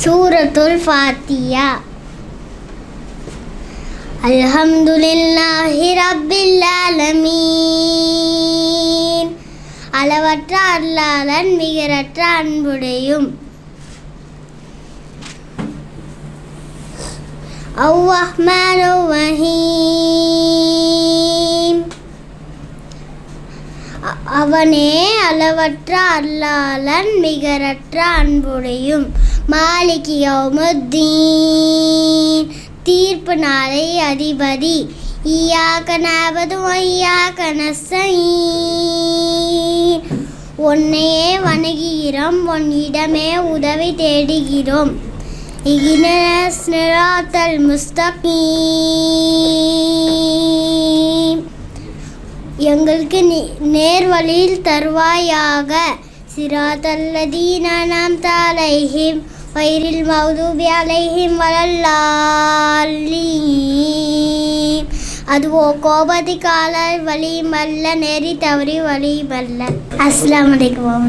சூரத்துல் ஃபாத்தியா அல்ஹம்துலில்லாஹி ரப்பில் ஆலமீன். அளவற்ற அருளாளன் மிகரற்ற அன்புடையும். அவ்வஹ்மானு ரஹீம் அவனே அளவற்ற அல்லாளன் மிகரற்ற அன்புடையும். மாலிகி யௌமுத்தீன். தீர்ப்பு நாளை அதிபதி. ஈயாக்க நாபது ஐயாக்க நஸ்தீன் உன்னையே வணங்குகிறோம் இடமே உதவி தேடுகிறோம். இகினல் முஸ்தகீம் எங்களுக்கு நே- நேர்வழியில் தருவாயாக. சிராதல்லதீன நாம் தாலைஹிம் வயிறில் மௌதூபி அலைஹிம் வளல்லாலீம் அதுவோ கோபதி கால வழி மல்ல நெறி தவறி வழி மல்ல அஸ்லாம் வலைக்கம்